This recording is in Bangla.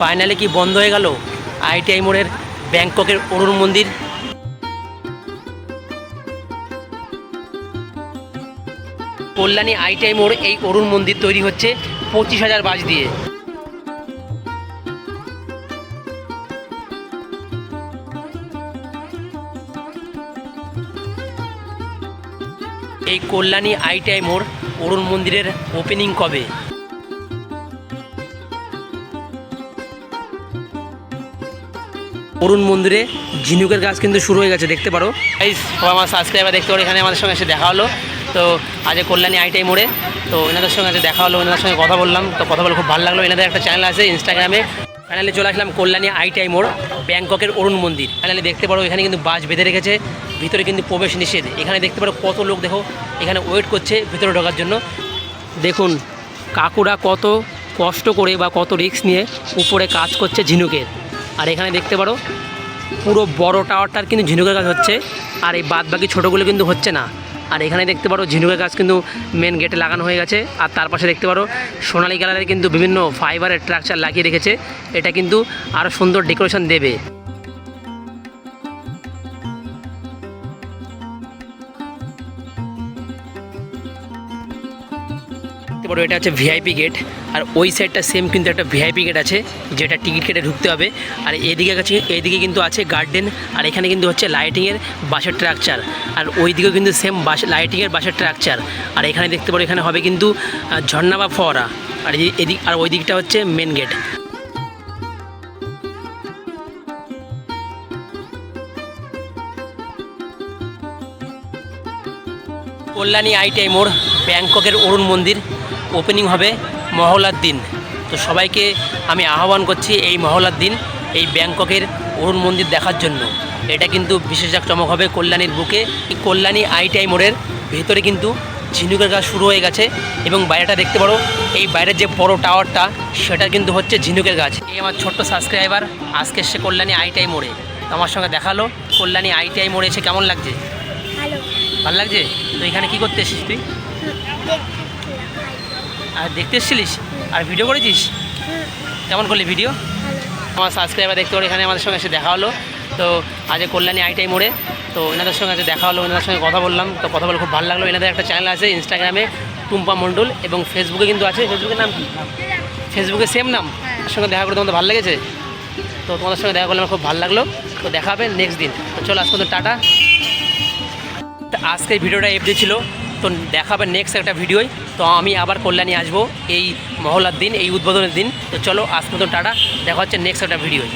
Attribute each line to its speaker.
Speaker 1: ফাইনালি কি বন্ধ হয়ে গেল? আইটিআই মোড়ের ব্যাংককের অরুণ মন্দির। কল্যাণী আইটিআই মোড় এই অরুণ মন্দির তৈরি হচ্ছে পঁচিশ হাজার বাস দিয়ে। এই কল্যাণী আইটিআই মোড় অরুণ মন্দিরের ওপেনিং কবে? অরুণ মন্দিরে ঝিনুকের গাছ কিন্তু শুরু হয়ে গেছে, দেখতে পারো। এই আমার সাবস্ক্রাইবার দেখতে পারো, এখানে আমাদের সঙ্গে এসে দেখা হলো। তো আজ কল্যাণী আইটাই মোড়ে, তো এনাদের সঙ্গে আজকে দেখা হলো, এনাদের সঙ্গে কথা বললাম, তো কথা বলে খুব ভালো লাগল। এনাদের একটা চ্যানেল আছে ইনস্টাগ্রামে ফাইনালি চলে আসলাম কল্যাণী আইটাই মোড়, ব্যাংককের অরুণ মন্দির। ফাইনালি দেখতে পারো, এখানে কিন্তু বাস বেঁধে রেখেছে, ভিতরে কিন্তু প্রবেশ নিষেধ। এখানে দেখতে পারো কত লোক, দেখো, এখানে ওয়েট করছে ভিতরে ঢোকার জন্য। দেখুন, কাকুরা কত কষ্ট করে বা কত রিস্ক নিয়ে উপরে কাজ করছে ঝিনুকের। আর এখানে দেখতে পারো, পুরো বড় টাওয়ারটার কিন্তু ঝিনুকের গাছ হচ্ছে, আর এই বাদ বাকি ছোটোগুলো কিন্তু হচ্ছে না। আর এখানে দেখতে পারো ঝিনুকের গাছ কিন্তু মেন গেটে লাগানো হয়ে গেছে, আর তার পাশে দেখতে পারো সোনালি কালারের কিন্তু বিভিন্ন ফাইবারের ট্রাকচার লাগিয়ে রেখেছে, এটা কিন্তু আরও সুন্দর ডেকোরেশন দেবে। পারো এটা হচ্ছে ভিআইপি গেট আর ওই সাইডটা সেম কিন্তু একটা ভিআইপি গেট আছে, যেটা টিকিট কেটে ঢুকতে হবে। আর এদিকে কাছে এইদিকে কিন্তু আছে গার্ডেন আর এখানে কিন্তু হচ্ছে লাইটিংয়ের বাসের স্ট্রাকচার আর ওই দিকেও কিন্তু সেম বাস লাইটিংয়ের বাসের স্ট্রাকচার আর এখানে দেখতে পারো, এখানে হবে কিন্তু ঝর্ণা বা ফোয়ারা। আর এদিক, আর ওই দিকটা হচ্ছে মেন গেট কল্যাণী আইটিআই মোড়, ব্যাংককের অরুণ মন্দির। ওপেনিং হবে মহলার দিন। তো সবাইকে আমি আহ্বান করছি এই মহলার দিন এই ব্যাংককের অরুণ মন্দির দেখার জন্য। এটা কিন্তু বিশেষ এক চমক হবে কল্যাণীর বুকে। এই কল্যাণী আইটিআই মোড়ের ভেতরে কিন্তু ঝিনুকের গাছ শুরু হয়ে গেছে এবং বাইরেটা দেখতে পারো এই বাইরের যে বড় টাওয়ারটা সেটা কিন্তু হচ্ছে ঝিনুকের গাছ। এই আমার ছোট্ট সাবস্ক্রাইবার আজকে এসছে কল্যাণী আইটিআই মোড়ে। তো আমার সঙ্গে দেখাল কল্যাণী আইটিআই মোড়ে এসে কেমন লাগছে?
Speaker 2: ভালো।
Speaker 1: ভালো লাগছে? তো এখানে কি করতে এসেছিস তুই? আর দেখতে এসেছিলিস? আর ভিডিও করেছিস? কেমন করলি ভিডিও আমার সাবস্ক্রাইবার দেখতে পারো এখানে আমাদের সঙ্গে এসে দেখা হলো। তো আজ কল্যাণী আইটাই মোড়ে। তো এনাদের সঙ্গে আজকে দেখা হলো, এনাদের সঙ্গে কথা বললাম। তো কথা বলে খুব ভালো লাগল। এনাদের একটা চ্যানেল আছে ইনস্টাগ্রামে টুম্পা মণ্ডল এবং ফেসবুকে কিন্তু আছে। ফেসবুকের নাম কি? ফেসবুকে সেম নাম? তার সঙ্গে দেখা করে তোমাদের ভালো লেগেছে? তো তোমাদের সঙ্গে দেখা করলে আমার খুব ভালো লাগল। তো দেখা হবে নেক্সট দিন। তো চলো আজকে তো টাটা। আজকের ভিডিওটা এফডি ছিল। তো দেখাবে নেক্সট একটা ভিডিওয় তো আমি আবার কল্যাণী আসব এই মহলার দিন, এই উদ্বোধনের দিন। তো চলো আজ মতন টাটা, দেখা হচ্ছে নেক্সট একটা ভিডিওয়।